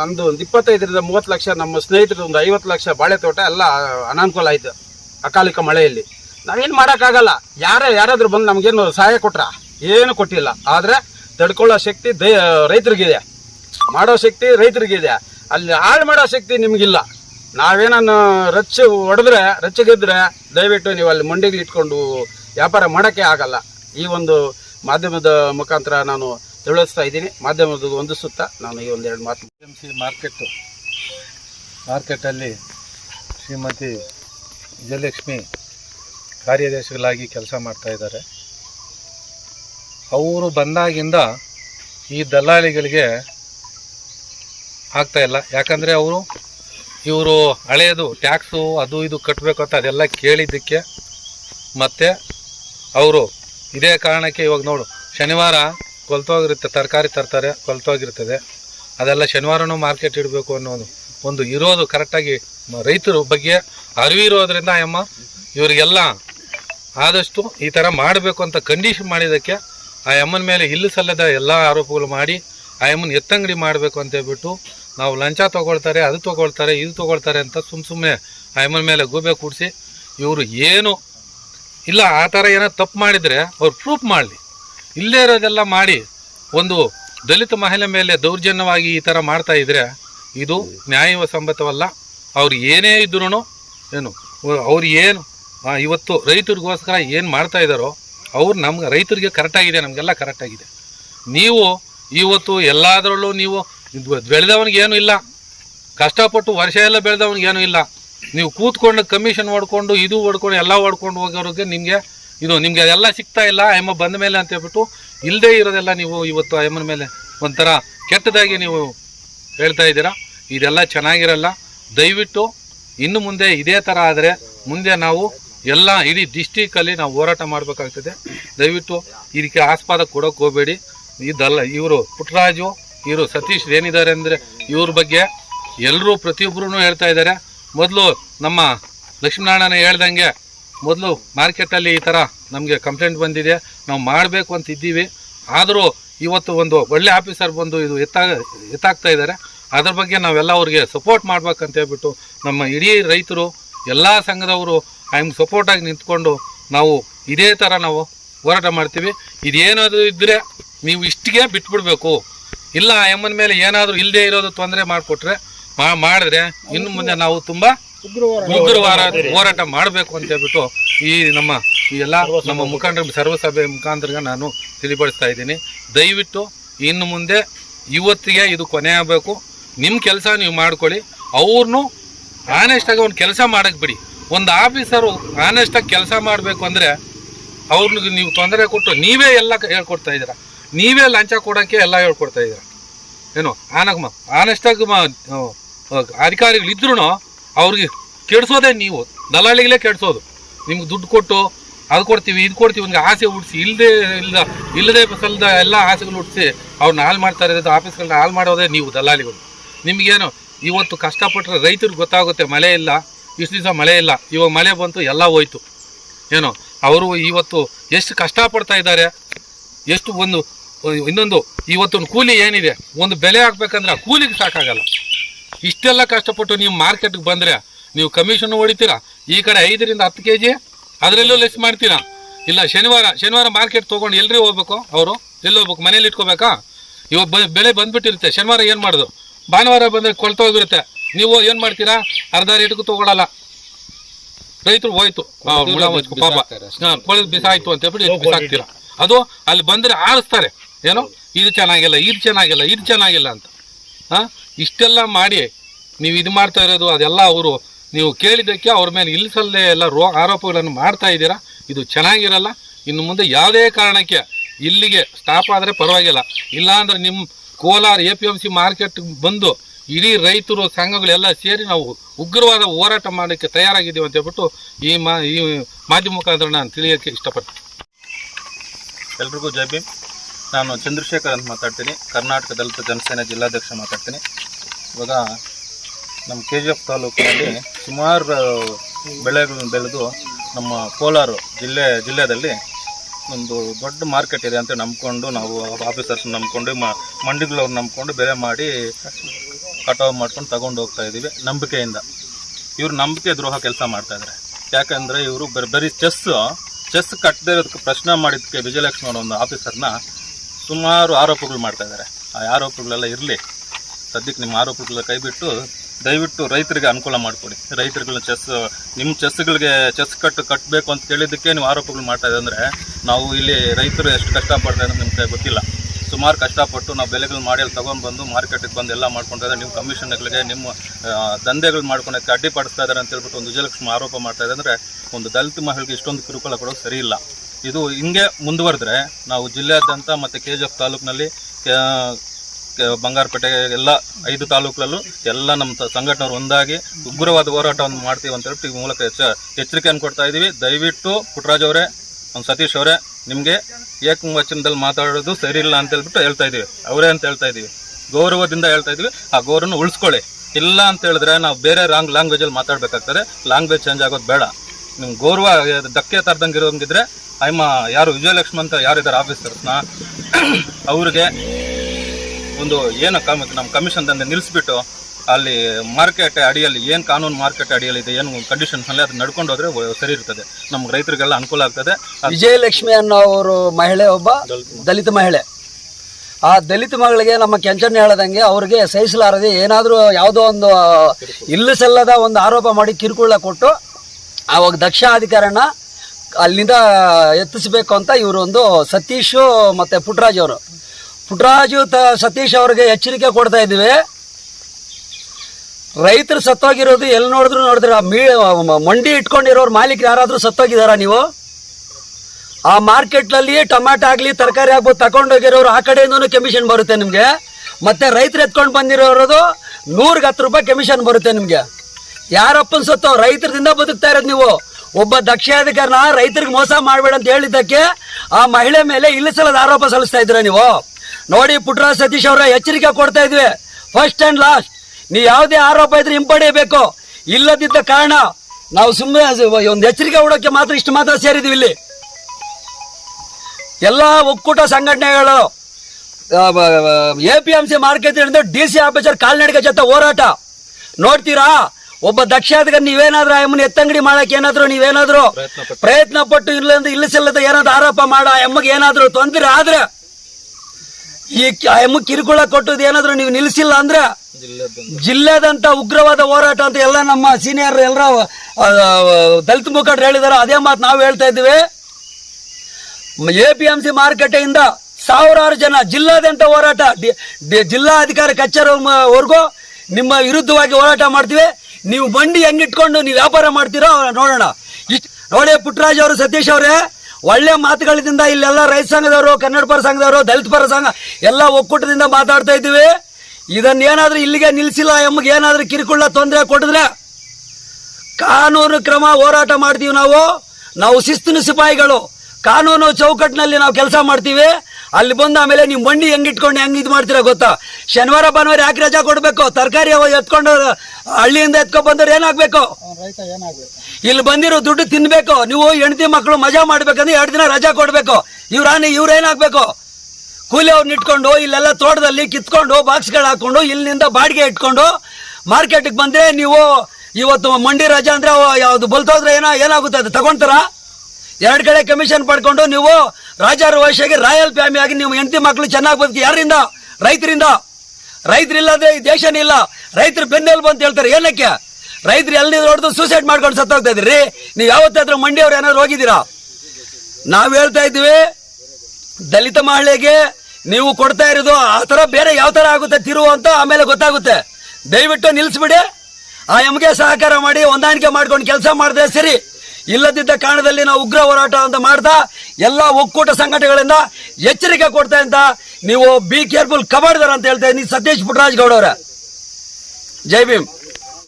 ನಂದು ಒಂದು ಇಪ್ಪತ್ತೈದರಿಂದ ಮೂವತ್ತು ಲಕ್ಷ, ನಮ್ಮ ಸ್ನೇಹಿತರದ್ದು ಒಂದು ಐವತ್ತು ಲಕ್ಷ ಬಾಳೆ ತೋಟ ಎಲ್ಲ ಅನಾನುಕೂಲ ಆಯಿತು ಅಕಾಲಿಕ ಮಳೆಯಲ್ಲಿ. ನಾವೇನು ಮಾಡೋಕ್ಕಾಗಲ್ಲ. ಯಾರೇ ಯಾರಾದರೂ ಬಂದು ನಮಗೇನು ಸಹಾಯ ಕೊಟ್ರ? ಏನು ಕೊಟ್ಟಿಲ್ಲ. ಆದರೆ ತಡ್ಕೊಳ್ಳೋ ಶಕ್ತಿ ದಯ ರೈತರಿಗಿದೆ. ಮಾಡೋ ಶಕ್ತಿ ರೈತರಿಗಿದೆ. ಅಲ್ಲಿ ಹಾಳು ಮಾಡೋ ಶಕ್ತಿ ನಿಮಗಿಲ್ಲ. ನಾವೇನನ್ನು ರಚ್ಚು ಹೊಡೆದ್ರೆ ರಚ್ಚಗೆದ್ರೆ ದಯವಿಟ್ಟು ನೀವು ಅಲ್ಲಿ ಮಂಡಿಗೆ ಇಟ್ಕೊಂಡು ವ್ಯಾಪಾರ ಮಾಡೋಕ್ಕೆ ಆಗಲ್ಲ. ಈ ಒಂದು ಮಾಧ್ಯಮದ ಮುಖಾಂತರ ನಾನು ತಿಳಿಸ್ತಾ ಇದ್ದೀನಿ. ಮಾಧ್ಯಮದ ಒಂದು ಸುತ್ತ ನಾನು ಈ ಒಂದೆರಡು ಮಾತು ಎಂ ಸಿ ಮಾರ್ಕೆಟ್ಟು ಮಾರ್ಕೆಟಲ್ಲಿ ಶ್ರೀಮತಿ ವಿಜಯಲಕ್ಷ್ಮಿ ಕಾರ್ಯದರ್ಶಿಗಳಾಗಿ ಕೆಲಸ ಮಾಡ್ತಾ ಇದ್ದಾರೆ. ಅವರು ಬಂದಾಗಿಂದ ಈ ದಲ್ಲಾಳಿಗಳಿಗೆ ಆಗ್ತಾಯಿಲ್ಲ ಯಾಕಂದರೆ ಅವರು ಇವರು ಹಳೆಯದು ಟ್ಯಾಕ್ಸು ಅದು ಇದು ಕಟ್ಟಬೇಕು ಅಂತ ಅದೆಲ್ಲ ಕೇಳಿದ್ದಕ್ಕೆ ಮತ್ತು ಅವರು ಇದೇ ಕಾರಣಕ್ಕೆ ಇವಾಗ ನೋಡು, ಶನಿವಾರ ಕೊಲ್ತೋಗಿರುತ್ತೆ, ತರಕಾರಿ ತರ್ತಾರೆ, ಕೊಲ್ತೋಗಿರ್ತದೆ. ಅದೆಲ್ಲ ಶನಿವಾರನೂ ಮಾರ್ಕೆಟ್ ಇಡಬೇಕು ಅನ್ನೋದು ಒಂದು ಇರೋದು ಕರೆಕ್ಟಾಗಿ ರೈತರ ಬಗ್ಗೆ ಅರಿವಿರೋದ್ರಿಂದ ಅಮ್ಮ ಇವರಿಗೆಲ್ಲ ಆದಷ್ಟು ಈ ಥರ ಮಾಡಬೇಕು ಅಂತ ಕಂಡೀಷನ್ ಮಾಡಿದ್ದಕ್ಕೆ ಆ ಅಮ್ಮನ ಮೇಲೆ ಇಲ್ಲಿ ಸಲ್ಲದ ಎಲ್ಲ ಆರೋಪಗಳು ಮಾಡಿ ಆ ಅಮ್ಮನ ಎತ್ತಂಗಡಿ ಮಾಡಬೇಕು ಅಂತ ಹೇಳ್ಬಿಟ್ಟು ನಾವು ಲಂಚ ತೊಗೊಳ್ತಾರೆ, ಅದು ತೊಗೊಳ್ತಾರೆ, ಇದು ತೊಗೊಳ್ತಾರೆ ಅಂತ ಸುಮ್ಮ ಸುಮ್ಮನೆ ಅಮ್ಮನ ಮೇಲೆ ಗೂಬೆ ಕೂಡಿಸಿ ಇವರು ಏನು ಇಲ್ಲ, ಆ ಥರ ಏನೋ ತಪ್ಪು ಮಾಡಿದರೆ ಅವ್ರು ಪ್ರೂಫ್ ಮಾಡಲಿ. ಇಲ್ಲೇ ಇರೋದೆಲ್ಲ ಮಾಡಿ ಒಂದು ದಲಿತ ಮಹಿಳೆ ಮೇಲೆ ದೌರ್ಜನ್ಯವಾಗಿ ಈ ಥರ ಮಾಡ್ತಾ ಇದ್ದರೆ ಇದು ನ್ಯಾಯ ಸಮ್ಮತವಲ್ಲ ಅವ್ರು ಏನೇ ಇದ್ರೂ ಏನು, ಅವ್ರು ಏನು ಇವತ್ತು ರೈತರಿಗೋಸ್ಕರ ಏನು ಮಾಡ್ತಾ ಇದ್ದಾರೋ ಅವ್ರು ನಮ್ಗೆ, ರೈತರಿಗೆ ಕರೆಕ್ಟಾಗಿದೆ ನಮಗೆಲ್ಲ ಕರೆಕ್ಟಾಗಿದೆ ನೀವು ಇವತ್ತು ಎಲ್ಲದರಲ್ಲೂ ನೀವು ಬೆಳೆದವನಿಗೆ ಏನೂ ಇಲ್ಲ. ಕಷ್ಟಪಟ್ಟು ವರ್ಷ ಎಲ್ಲ ಬೆಳೆದವನಿಗೆ ಏನೂ ಇಲ್ಲ. ನೀವು ಕೂತ್ಕೊಂಡು ಕಮಿಷನ್ ಹೊಡ್ಕೊಂಡು, ಇದು ಹೊಡ್ಕೊಂಡು, ಎಲ್ಲ ಹೊಡ್ಕೊಂಡು ಹೋಗೋರಿಗೆ ನಿಮಗೆ ಇದು ನಿಮಗೆ ಅದೆಲ್ಲ ಸಿಗ್ತಾ ಇಲ್ಲ. ಎಮ್ಮ ಬಂದ ಮೇಲೆ ಅಂತ ಹೇಳ್ಬಿಟ್ಟು ಇಲ್ಲದೇ ಇರೋದೆಲ್ಲ ನೀವು ಇವತ್ತು ಎಮ್ಮನ ಮೇಲೆ ಒಂಥರ ಕೆಟ್ಟದಾಗಿ ನೀವು ಹೇಳ್ತಾ ಇದ್ದೀರಾ? ಇದೆಲ್ಲ ಚೆನ್ನಾಗಿರಲ್ಲ. ದಯವಿಟ್ಟು ಇನ್ನು ಮುಂದೆ ಇದೇ ಥರ ಆದರೆ ಮುಂದೆ ನಾವು ಎಲ್ಲ ಇಡೀ ಡಿಸ್ಟಿಕಲ್ಲಿ ನಾವು ಹೋರಾಟ ಮಾಡಬೇಕಾಗ್ತದೆ. ದಯವಿಟ್ಟು ಇದಕ್ಕೆ ಆಸ್ಪದ ಕೊಡೋಕೆ ಹೋಗಬೇಡಿ. ಇದಲ್ಲ ಇವರು ಪುಟ್ಟರಾಜು ಇವರು ಸತೀಶ್ ಏನಿದ್ದಾರೆ ಅಂದರೆ ಇವ್ರ ಬಗ್ಗೆ ಎಲ್ಲರೂ ಪ್ರತಿಯೊಬ್ಬರೂ ಹೇಳ್ತಾ ಇದ್ದಾರೆ. ಮೊದಲು ನಮ್ಮ ಲಕ್ಷ್ಮೀನಾರಾಯಣ ಹೇಳ್ದಂಗೆ ಮೊದಲು ಮಾರ್ಕೆಟಲ್ಲಿ ಈ ಥರ ನಮಗೆ ಕಂಪ್ಲೇಂಟ್ ಬಂದಿದೆ. ನಾವು ಮಾಡಬೇಕು ಅಂತ ಇದ್ದೀವಿ. ಆದರೂ ಇವತ್ತು ಒಂದು ಒಳ್ಳೆ ಆಫೀಸರ್ ಬಂದು ಇದು ಎತ್ತಾಗ, ಎತ್ತಾಗ್ತಾ ಇದ್ದಾರೆ. ಅದ್ರ ಬಗ್ಗೆ ನಾವೆಲ್ಲ ಅವ್ರಿಗೆ ಸಪೋರ್ಟ್ ಮಾಡ್ಬೇಕಂತ ಹೇಳ್ಬಿಟ್ಟು ನಮ್ಮ ಇಡೀ ರೈತರು, ಎಲ್ಲ ಸಂಘದವರು ಐಮ್ ಸಪೋರ್ಟಾಗಿ ನಿಂತ್ಕೊಂಡು ನಾವು ಇದೇ ಥರ ನಾವು ಹೋರಾಟ ಮಾಡ್ತೀವಿ. ಇದೇನಾದರೂ ಇದ್ದರೆ ನೀವು ಇಷ್ಟಿಗೆ ಬಿಟ್ಬಿಡ್ಬೇಕು. ಇಲ್ಲ ಆ ಎಮ್ಮನ ಮೇಲೆ ಏನಾದರೂ ಇಲ್ಲದೆ ಇರೋದು ತೊಂದರೆ ಮಾಡಿಕೊಟ್ರೆ ಮಾಡಿದ್ರೆ ಇನ್ನು ಮುಂದೆ ನಾವು ತುಂಬಾ ಉಗ್ರವಾರ ಹೋರಾಟ ಮಾಡಬೇಕು ಅಂತ ಹೇಳ್ಬಿಟ್ಟು ಈ ನಮ್ಮ ಈ ಎಲ್ಲ ನಮ್ಮ ಮುಖಂಡರ ಸರ್ವಸಭೆ ಮುಖಾಂತರ ನಾನು ತಿಳಿಪಡಿಸ್ತಾ ಇದ್ದೀನಿ. ದಯವಿಟ್ಟು ಇನ್ನು ಮುಂದೆ ಇವತ್ತಿಗೆ ಇದು ಕೊನೆ ಆಗಬೇಕು. ನಿಮ್ಮ ಕೆಲಸ ನೀವು ಮಾಡ್ಕೊಳ್ಳಿ. ಅವ್ರನ್ನೂ ಆನೆಸ್ಟಾಗಿ ಒಂದು ಕೆಲಸ ಮಾಡಕ್ಕೆ ಬಿಡಿ. ಒಂದು ಆಫೀಸರು ಆನೆಸ್ಟಾಗಿ ಕೆಲಸ ಮಾಡಬೇಕು ಅಂದರೆ ಅವ್ರಿಗೆ ನೀವು ತೊಂದರೆ ಕೊಟ್ಟು ನೀವೇ ಎಲ್ಲ ಹೇಳ್ಕೊಡ್ತಾ ಇದ್ದೀರಾ. ನೀವೇ ಲಂಚ ಕೊಡೋಕ್ಕೆ ಎಲ್ಲ ಹೇಳ್ಕೊಡ್ತಾ ಇದ್ದೀರ? ಏನು ಆನಗಮ್ಮ ಅಧಿಕಾರಿಗಳು ಇದ್ರು ಅವ್ರಿಗೆ ಕೆಡಿಸೋದೇ ನೀವು. ದಲ್ಲಾಳಿಗಳೇ ಕೆಡಿಸೋದು. ನಿಮ್ಗೆ ದುಡ್ಡು ಕೊಟ್ಟು ಅದು ಕೊಡ್ತೀವಿ, ಇದು ಕೊಡ್ತೀವಿ ಒಂದು ಆಸೆ ಹುಟ್ಟಿಸಿ ಇಲ್ಲದೆ ಇಲ್ಲ, ಇಲ್ಲದೆ ಸಲ್ಲದ ಎಲ್ಲ ಆಸೆಗಳು ಹುಡ್ಸಿ ಅವ್ರನ್ನ ಹಾಳು ಮಾಡ್ತಾ ಇರೋದು ಆಫೀಸ್ಗಳನ್ನ ಹಾಳು ಮಾಡೋದೇ ನೀವು ದಲ್ಲಾಳಿಗಳು. ನಿಮಗೇನು, ಇವತ್ತು ಕಷ್ಟಪಟ್ಟರೆ ರೈತರಿಗೆ ಗೊತ್ತಾಗುತ್ತೆ, ಮಳೆ ಇಲ್ಲ, ಇಷ್ಟು ದಿವಸ ಮಳೆ ಇಲ್ಲ, ಇವಾಗ ಮಳೆ ಬಂತು, ಎಲ್ಲ ಹೋಯ್ತು. ಏನೋ, ಅವರು ಇವತ್ತು ಎಷ್ಟು ಕಷ್ಟಪಡ್ತಾ ಇದ್ದಾರೆ, ಎಷ್ಟು ಒಂದು ಇನ್ನೊಂದು ಇವತ್ತು ಕೂಲಿ ಏನಿದೆ? ಒಂದು ಬೆಲೆ ಹಾಕ್ಬೇಕಂದ್ರೆ ಆ ಕೂಲಿಗೆ ಸಾಕಾಗಲ್ಲ. ಇಷ್ಟೆಲ್ಲ ಕಷ್ಟಪಟ್ಟು ನೀವು ಮಾರ್ಕೆಟ್ಗೆ ಬಂದರೆ ನೀವು ಕಮಿಷನ್ ಹೊಡಿತೀರಾ? ಈ ಕಡೆ ಐದರಿಂದ ಹತ್ತು ಕೆ ಜಿ ಅದರಲ್ಲೂ ಲೆಸ್ ಮಾಡ್ತೀರಾ? ಇಲ್ಲ ಶನಿವಾರ ಶನಿವಾರ ಮಾರ್ಕೆಟ್ ತೊಗೊಂಡು ಎಲ್ರಿ ಹೋಗ್ಬೇಕು ಅವರು? ಎಲ್ಲಿ ಹೋಗ್ಬೇಕು? ಮನೇಲಿ ಇಟ್ಕೋಬೇಕಾ? ಇವಾಗ ಬ ಬೆಳೆ ಬಂದ್ಬಿಟ್ಟಿರುತ್ತೆ. ಶನಿವಾರ ಏನು ಮಾಡೋದು? ಭಾನುವಾರ ಬಂದರೆ ಕೊಳ್ತೋಗಿರುತ್ತೆ ನೀವು ಏನು ಮಾಡ್ತೀರಾ? ಅರ್ಧ ರೇಟ್ಗೂ ತೊಗೊಳಲ್ಲ. ರೈತರು ಹೋಯ್ತು. ಪಾಪ. ಬಿಸಾಯ್ತು ಅಂತ ಹೇಳ್ಬಿಟ್ಟು ಬಿಸಾಕ್ತೀರಾ? ಅದು ಅಲ್ಲಿ ಬಂದರೆ ಆರಿಸ್ತಾರೆ. ಏನೋ? ಇದು ಚೆನ್ನಾಗಿಲ್ಲ ಇದು ಚೆನ್ನಾಗಿಲ್ಲ ಇದು ಚೆನ್ನಾಗಿಲ್ಲ ಅಂತ. ಹಾಂ? ಇಷ್ಟೆಲ್ಲ ಮಾಡಿ ನೀವು ಇದು ಮಾಡ್ತಾ ಇರೋದು, ಅದೆಲ್ಲ ಅವರು ನೀವು ಕೇಳಿದ್ದಕ್ಕೆ ಅವ್ರ ಮೇಲೆ ಇಲ್ಲಿಸಲ್ಲೇ ಎಲ್ಲ ರೋ ಆರೋಪಗಳನ್ನು ಮಾಡ್ತಾ ಇದ್ದೀರಾ? ಇದು ಚೆನ್ನಾಗಿರಲ್ಲ. ಇನ್ನು ಮುಂದೆ ಯಾವುದೇ ಕಾರಣಕ್ಕೆ ಇಲ್ಲಿಗೆ ಸ್ಟಾಪ್ ಆದರೆ ಪರವಾಗಿಲ್ಲ. ಇಲ್ಲಾಂದ್ರೆ ನಿಮ್ಮ Kolar A P M C ಮಾರ್ಕೆಟ್ಗೆ ಬಂದು ಇಡೀ ರೈತರು, ಸಂಘಗಳೆಲ್ಲ ಸೇರಿ ನಾವು ಉಗ್ರವಾದ ಹೋರಾಟ ಮಾಡೋಕ್ಕೆ ತಯಾರಾಗಿದ್ದೀವಿ ಅಂತ ಹೇಳ್ಬಿಟ್ಟು ಈ ಮಾ ಈ ಮಾಧ್ಯಮ ಮುಖಾಂತರ ನಾನು ತಿಳಿಯೋಕ್ಕೆ ಇಷ್ಟಪಡ್ತೀನಿ. ಎಲ್ರಿಗೂ ಜೈ ನಾನು ಚಂದ್ರಶೇಖರ್ ಅಂತ ಮಾತಾಡ್ತೀನಿ. ಕರ್ನಾಟಕ ದಲಿತ ಜನಸೇನೆ ಜಿಲ್ಲಾಧ್ಯಕ್ಷ ಮಾತಾಡ್ತೀನಿ. ಇವಾಗ ನಮ್ಮ ಕೆ ಜಿ ಎಫ್ ತಾಲೂಕಿನಲ್ಲಿ ಸುಮಾರು ಬೆಳೆಗಳನ್ನು ಬೆಳೆದು ನಮ್ಮ ಕೋಲಾರ ಜಿಲ್ಲೆ, ಜಿಲ್ಲೆಯಲ್ಲಿ ಒಂದು ದೊಡ್ಡ ಮಾರ್ಕೆಟ್ ಇದೆ ಅಂತ ನಂಬ್ಕೊಂಡು ನಾವು ಆಫೀಸರ್ಸ್ ನಂಬ್ಕೊಂಡು ಮಂಡಿಗಳವ್ರು ನಂಬ್ಕೊಂಡು ಬೆಲೆ ಮಾಡಿ ಕಟಾವು ಮಾಡ್ಕೊಂಡು ತಗೊಂಡು ಹೋಗ್ತಾ ಇದ್ದೀವಿ ನಂಬಿಕೆಯಿಂದ. ಇವರು ನಂಬಿಕೆ ದ್ರೋಹ ಕೆಲಸ ಮಾಡ್ತಾ ಇದ್ದಾರೆ. ಯಾಕಂದರೆ ಇವರು ಬರೀ ಚೆಸ್ಸು ಚೆಸ್ ಚೆಸ್ ಕಟ್ಟದೇ ಇರೋದಕ್ಕೆ ಪ್ರಶ್ನೆ ಮಾಡಿದ್ದಕ್ಕೆ ವಿಜಯಲಕ್ಷ್ಮಿ ಅವರ ಒಂದು ಆಫೀಸರ್ನ ಸುಮಾರು ಆರೋಪಗಳು ಮಾಡ್ತಾ ಇದ್ದಾರೆ. ಆ ಆರೋಪಗಳೆಲ್ಲ ಇರಲಿ. ಸದ್ಯಕ್ಕೆ ನಿಮ್ಮ ಆರೋಪಗಳ ಕೈಬಿಟ್ಟು ದಯವಿಟ್ಟು ರೈತರಿಗೆ ಅನುಕೂಲ ಮಾಡಿಕೊಡಿ. ರೈತರುಗಳ ಚೆಸ್ ನಿಮ್ಮ ಚೆಸ್ಗಳಿಗೆ ಚೆಸ್ ಕಟ್ಟು ಕಟ್ಟಬೇಕು ಅಂತ ಕೇಳಿದ್ದಕ್ಕೆ ನೀವು ಆರೋಪಗಳು ಮಾಡ್ತಾ ಇದ್ದಾರೆ ಅಂದರೆ ನಾವು ಇಲ್ಲಿ ರೈತರು ಎಷ್ಟು ಕಷ್ಟಪಡ್ತಾ ಇದ್ದಾರೆ ನಿಮ್ಗೆ ಗೊತ್ತಿಲ್ಲ. ಸುಮಾರು ಕಷ್ಟಪಟ್ಟು ನಾವು ಬೆಲೆಗಳು ಮಾಡಿ ಅಲ್ಲಿ ತೊಗೊಂಡು ಬಂದು ಮಾರ್ಕೆಟಿಗೆ ಬಂದು ಎಲ್ಲ ಮಾಡ್ಕೊಂಡಿದ್ದಾರೆ ನೀವು ಕಮಿಷನ್ಗಳಿಗೆ ನಿಮ್ಮ ದಂಧೆಗಳು ಮಾಡ್ಕೊಳಕ್ಕೆ ಅಡ್ಡಿಪಡಿಸ್ತಾ ಇದ್ದಾರೆ ಅಂತ ಹೇಳ್ಬಿಟ್ಟು ಒಂದು ವಿಜಯಲಕ್ಷ್ಮಿ ಆರೋಪ ಮಾಡ್ತಾ ಇದೆ ಅಂದರೆ ಒಂದು ದಲಿತ ಮಹಿಳೆಗೆ ಇಷ್ಟೊಂದು ಕಿರುಕುಳ ಕೊಡೋದು ಸರಿ ಇಲ್ಲ ಇದು ಹಿಂಗೆ ಮುಂದುವರೆದ್ರೆ ನಾವು ಜಿಲ್ಲೆಯಾದ್ಯಂತ ಮತ್ತು ಕೆ ಜಿ ಎಫ್ ತಾಲೂಕಿನಲ್ಲಿ ಬಂಗಾರಪೇಟೆ ಎಲ್ಲ ಐದು ತಾಲೂಕಲ್ಲೂ ಎಲ್ಲ ನಮ್ಮ ಸಂಘಟನೆಯವರು ಒಂದಾಗಿ ಉಗ್ರವಾದ ಹೋರಾಟವನ್ನು ಮಾಡ್ತೀವಿ ಅಂತ ಹೇಳ್ಬಿಟ್ಟು ಈ ಮೂಲಕ ಎಚ್ಚ, ಎಚ್ಚರಿಕೆಯನ್ನು ಕೊಡ್ತಾ ಇದ್ದೀವಿ ದಯವಿಟ್ಟು ಪುಟ್ರಾಜ್ ಅವರೇ ಒಂದು ಸತೀಶ್ ಅವರೇ, ನಿಮಗೆ ಏಕವಚನದಲ್ಲಿ ಮಾತಾಡೋದು ಸರಿ ಇಲ್ಲ ಅಂತ ಹೇಳ್ಬಿಟ್ಟು ಹೇಳ್ತಾ ಇದ್ದೀವಿ ಅವರೇ ಅಂತ ಹೇಳ್ತಾ ಇದೀವಿ. ಗೌರವದಿಂದ ಹೇಳ್ತಾ ಇದ್ದೀವಿ ಆ ಗೌರವನ ಉಳಿಸ್ಕೊಳ್ಳಿ. ಇಲ್ಲ ಅಂತ ಹೇಳಿದ್ರೆ ನಾವು ಬೇರೆ ರಾಂಗ್ ಲ್ಯಾಂಗ್ವೇಜಲ್ಲಿ ಮಾತಾಡಬೇಕಾಗ್ತದೆ. ಲ್ಯಾಂಗ್ವೇಜ್ ಚೇಂಜ್ ಆಗೋದು ಬೇಡ. ನಿಮ್ಗೆ ಗೌರವ ಧಕ್ಕೆ ತರದಂಗೆ ಇರೋಂಗಿದ್ರೆ ಅಯ್ಯಮ್ಮ ಯಾರು ವಿಜಯಲಕ್ಷ್ಮಿ ಅಂತ ಯಾರಿದ್ದಾರೆ ಆಫೀಸರ್ಸ್ನ ಅವ್ರಿಗೆ ಒಂದು ಏನು ಕಮ್, ನಮ್ಮ ಕಮಿಷನ್ ತಂದೆ ನಿಲ್ಲಿಸ್ಬಿಟ್ಟು ಅಲ್ಲಿ ಮಾರ್ಕೆಟ್ ಅಡಿಯಲ್ಲಿ ಏನು ಕಾನೂನು ಮಾರ್ಕೆಟ್ ಅಡಿಯಲ್ಲಿ ಇದೆ, ಏನು ಕಂಡೀಷನ್ಸ್ ಅಲ್ಲಿ ಅದು ನಡ್ಕೊಂಡು ಹೋದ್ರೆ ಸರಿ ಇರ್ತದೆ. ನಮ್ಗೆ ರೈತರಿಗೆಲ್ಲ ಅನುಕೂಲ ಆಗ್ತದೆ. ವಿಜಯಲಕ್ಷ್ಮಿ ಅನ್ನೋ ಅವರು ಮಹಿಳೆ ಒಬ್ಬ ದಲಿತ ಮಹಿಳೆ. ಆ ದಲಿತ ಮಗಳಿಗೆ ನಮ್ಮ ಕೆಂಚಣ್ಣ ಹೇಳದಂಗೆ ಅವ್ರಿಗೆ ಸಹಿಸಲಾರದೆ ಏನಾದರೂ ಯಾವುದೋ ಒಂದು ಇಲ್ಲಸಲ್ಲದ ಒಂದು ಆರೋಪ ಮಾಡಿ ಕಿರುಕುಳ ಕೊಟ್ಟು ಆವಾಗ ದಕ್ಷ ಅಧಿಕಾರನ ಅಲ್ಲಿಂದ ಎತ್ತಿಸಬೇಕು ಅಂತ ಇವರೊಂದು ಸತೀಶು ಮತ್ತು ಪುಟ್ರಾಜ್ ಅವರು. ಪುಟ್ರಾಜು ತ ಸತೀಶ್ ಅವ್ರಿಗೆ ಎಚ್ಚರಿಕೆ ಕೊಡ್ತಾ ಇದ್ದೀವಿ ರೈತರು ಸತ್ತೋಗಿರೋದು ಎಲ್ಲಿ ನೋಡಿದ್ರು ನೋಡಿದ್ರೆ, ಆ ಮೀ, ಮಂಡಿ ಇಟ್ಕೊಂಡಿರೋರು ಮಾಲೀಕರು ಯಾರಾದರೂ ಸತ್ತೋಗಿದಾರಾ ನೀವು? ಆ ಮಾರ್ಕೆಟ್ನಲ್ಲಿ ಟೊಮ್ಯಾಟೊ ಆಗಲಿ, ತರಕಾರಿ ಆಗ್ಬೋದು ತಗೊಂಡೋಗಿರೋರು ಆ ಕಡೆಯಿಂದನೂ ಕಮಿಷನ್ ಬರುತ್ತೆ ನಿಮಗೆ. ಮತ್ತೆ ರೈತರು ಎತ್ಕೊಂಡು ಬಂದಿರೋದು ನೂರಿಗೆ ಹತ್ತು ರೂಪಾಯಿ ಕಮಿಷನ್ ಬರುತ್ತೆ ನಿಮಗೆ. ಯಾರಪ್ಪನ ಸತ್ತು ರೈತರದಿಂದ ಬದುಕ್ತಾ ಇರೋದು ನೀವು? ಒಬ್ಬ ದಕ್ಷಾಧಿಕಾರನ ರೈತರಿಗೆ ಮೋಸ ಮಾಡಬೇಡ ಅಂತ ಹೇಳಿದ್ದಕ್ಕೆ ಆ ಮಹಿಳೆ ಮೇಲೆ ಇಲ್ಲಿಸಲದ ಆರೋಪ ಸಲ್ಲಿಸ್ತಾ ಇದ್ದೀರಾ ನೀವು? ನೋಡಿ ಪುಟ್ಟರಾಜ್ ಸತೀಶ್ ಅವರ, ಎಚ್ಚರಿಕೆ ಕೊಡ್ತಾ ಇದ್ವಿ. ಫಸ್ಟ್ ಅಂಡ್ ಲಾಸ್ಟ್ ನೀವು ಯಾವುದೇ ಆರೋಪ ಇದ್ರೆ ಹಿಂಪಡೆಯಬೇಕು. ಇಲ್ಲದಿದ್ದ ಕಾರಣ ನಾವು ಸುಮ್ಮನೆ ಒಂದು ಎಚ್ಚರಿಕೆ ಕೊಡೋಕೆ ಮಾತ್ರ ಇಷ್ಟು ಮಾತ್ರ ಸೇರಿದ್ವಿ ಇಲ್ಲಿ. ಎಲ್ಲ ಒಕ್ಕೂಟ ಸಂಘಟನೆಗಳು A P M C market D C officer ಕಾಲ್ನಡಿಗೆ ಜೊತೆ ಹೋರಾಟ. ನೋಡ್ತೀರಾ? ಒಬ್ಬ ದಕ್ಷಾದಿಗ ನೀವೇನಾದ್ರೂ ಎಮ್ಮನ ಎತ್ತಂಗಡಿ ಮಾಡಕ್ಕೆ ಏನಾದ್ರು ನೀವೇನಾದ್ರೂ ಪ್ರಯತ್ನ ಪಟ್ಟು ಇಲ್ಲಂದ ಇಲ್ಲಿಸಿಲ್ಲದ ಏನಾದ್ರು ಆರೋಪ ಮಾಡ ಎಮ್ಮಗೆ ಏನಾದ್ರು ತೊಂದರೆ ಆದ್ರೆ ಈ ಆ ಎಮ್ಮ ಕಿರುಕುಳ ಕೊಟ್ಟದ್ದು ಏನಾದ್ರು ನೀವು ನಿಲ್ಲಿಸಿಲ್ಲ ಅಂದ್ರೆ ಜಿಲ್ಲೆದಂತ ಉಗ್ರವಾದ ಹೋರಾಟ ಅಂತ ಎಲ್ಲ ನಮ್ಮ ಸೀನಿಯರ್ ಎಲ್ಲರ ದಲಿತ ಮುಖಂಡರು ಹೇಳಿದಾರೆ. ಅದೇ ಮಾತು ನಾವು ಹೇಳ್ತಾ ಇದ್ದೀವಿ. ಎ ಪಿ ಎಂ ಸಿ ಮಾರುಕಟ್ಟೆಯಿಂದ ಸಾವಿರಾರು ಜನ ಜಿಲ್ಲಾದ್ಯಂತ ಹೋರಾಟ ಜಿಲ್ಲಾ ಅಧಿಕಾರಿ ಕಚೇರಿವರೆಗೂ ನಿಮ್ಮ ವಿರುದ್ಧವಾಗಿ ಹೋರಾಟ ಮಾಡ್ತೀವಿ. ನೀವು ಬಂಡಿ ಹೆಂಗಿಟ್ಕೊಂಡು ನೀವು ವ್ಯಾಪಾರ ಮಾಡ್ತೀರೋ ನೋಡೋಣ. ಇಷ್ಟ ನೋಡಿ ಪುಟ್ಟರಾಜ್ ಅವರು, ಸತೀಶ್ ಅವರೇ, ಒಳ್ಳೆ ಮಾತುಗಳಿಂದ ಇಲ್ಲೆಲ್ಲ ರೈತ ಸಂಘದವರು, ಕನ್ನಡ ಪರ ಸಂಘದವರು, ದಲಿತ ಪರ ಸಂಘ, ಎಲ್ಲ ಒಕ್ಕೂಟದಿಂದ ಮಾತಾಡ್ತಾ ಇದ್ದೀವಿ. ಇದನ್ನೇನಾದರೂ ಇಲ್ಲಿಗೆ ನಿಲ್ಲಿಸಿಲ್ಲ ಎಮ್ಮಗೆ ಏನಾದರೂ ಕಿರುಕುಳ ತೊಂದರೆ ಕೊಡಿದ್ರೆ ಕಾನೂನು ಕ್ರಮ ಹೋರಾಟ ಮಾಡ್ತೀವಿ ನಾವು. ನಾವು ಶಿಸ್ತಿನ ಸಿಪಾಯಿಗಳು ಕಾನೂನು ಚೌಕಟ್ಟಿನಲ್ಲಿ ನಾವು ಕೆಲಸ ಮಾಡ್ತೀವಿ. ಅಲ್ಲಿ ಬಂದ ಆಮೇಲೆ ನೀವು ಮಂಡಿ ಹೆಂಗ್ ಇಟ್ಕೊಂಡು ಹೆಂಗ್ ಇದು ಮಾಡ್ತೀರಾ ಗೊತ್ತಾ? ಶನಿವಾರ, ಭಾನುವಾರ ಯಾಕೆ ರಜಾ ಕೊಡಬೇಕು? ತರಕಾರಿ ಎತ್ಕೊಂಡು ಹಳ್ಳಿಯಿಂದ ಎತ್ಕೊಂಡು ಬಂದವ್ರು ಏನಾಗಬೇಕು? ಇಲ್ಲಿ ಬಂದಿರೋ ದುಡ್ಡು ತಿನ್ಬೇಕು. ನೀವು ಹೆಂಡತಿ ಮಕ್ಕಳು ಮಜಾ ಮಾಡ್ಬೇಕಂದ್ರೆ ಎರಡು ದಿನ ರಜಾ ಕೊಡಬೇಕು. ಇವ್ರ ಇವ್ರೇನಾಗಬೇಕು ಕೂಲಿ ಅವ್ರನ್ನ ಇಟ್ಕೊಂಡು, ಇಲ್ಲೆಲ್ಲ ತೋಟದಲ್ಲಿ ಕಿತ್ಕೊಂಡು, ಬಾಕ್ಸ್ಗಳು ಹಾಕೊಂಡು, ಇಲ್ಲಿಂದ ಬಾಡಿಗೆ ಇಟ್ಕೊಂಡು, ಮಾರ್ಕೆಟಿಗೆ ಬಂದ್ರೆ ನೀವು ಇವತ್ತು ಮಂಡಿ ರಜಾ ಅಂದ್ರೆ ಯಾವುದು ಬಲ್ತೋದ್ರೆ ಏನೋ, ಏನಾಗುತ್ತೆ ಅದು ತಗೊಂತಾರ? ಎರಡು ಕಡೆ ಕಮಿಷನ್ ಪಡ್ಕೊಂಡು ನೀವು ರಾಜಾರ ವಯಸ್ಸಾಗಿ ರಾಯಲ್ ಫ್ಯಾಮಿ ಆಗಿ ನೀವು ಹೆಂಡತಿ ಮಕ್ಕಳು ಚೆನ್ನಾಗಿ ಬದುಕಿ ಯಾರಿಂದ? ರೈತರಿಂದ. ರೈತರಿಲ್ಲದೆ ಈ ದೇಶನೇ ಇಲ್ಲ. ರೈತರು ಬೆನ್ನೆಲುಬು ಅಂತ ಹೇಳ್ತಾರೆ. ಏನಕ್ಕೆ? ರೈತರು ಎಲ್ಲಿ ಹೊಡೆದು ಸೂಸೈಡ್ ಮಾಡ್ಕೊಂಡು ಸತ್ತೋಗ್ತಾ ಇದ್ರಿ ನೀವು ಯಾವತ್ತಾದ್ರೂ ಮಂಡಿಯವ್ರು ಏನಾದ್ರು ಹೋಗಿದ್ದೀರಾ? ನಾವು ಹೇಳ್ತಾ ಇದ್ದೀವಿ, ದಲಿತ ಮಹಿಳೆಗೆ ನೀವು ಕೊಡ್ತಾ ಇರೋದು ಆ ಥರ ಬೇರೆ ಯಾವ ಥರ ಆಗುತ್ತೆ ತಿರುವು ಅಂತ ಆಮೇಲೆ ಗೊತ್ತಾಗುತ್ತೆ. ದಯವಿಟ್ಟು ನಿಲ್ಲಿಸ್ಬಿಡಿ ಆ ಎಮ್ಗೆ ಸಹಕಾರ ಮಾಡಿ ಹೊಂದಾಣಿಕೆ ಮಾಡ್ಕೊಂಡು ಕೆಲಸ ಮಾಡಿದ್ರೆ ಸರಿ. ಇಲ್ಲದಿದ್ದ ಕಾರಣದಲ್ಲಿ ನಾವು ಉಗ್ರ ಹೋರಾಟ ಅಂತ ಮಾಡ್ತಾ ಎಲ್ಲ ಒಕ್ಕೂಟ ಸಂಘಟನೆಗಳಿಂದ ಎಚ್ಚರಿಕೆ ಕೊಡ್ತಾ ಅಂತ ನೀವು ಬಿ ಕೇರ್ಫುಲ್ ಕಬಾಡ್ದಾರ ಅಂತ ಹೇಳ್ತಾ ಇದ್ದೀನಿ. ಸತೀಶ್ ಪುಟ್ಟರಾಜ್ ಗೌಡ ಜೈ ಭೀಮ್.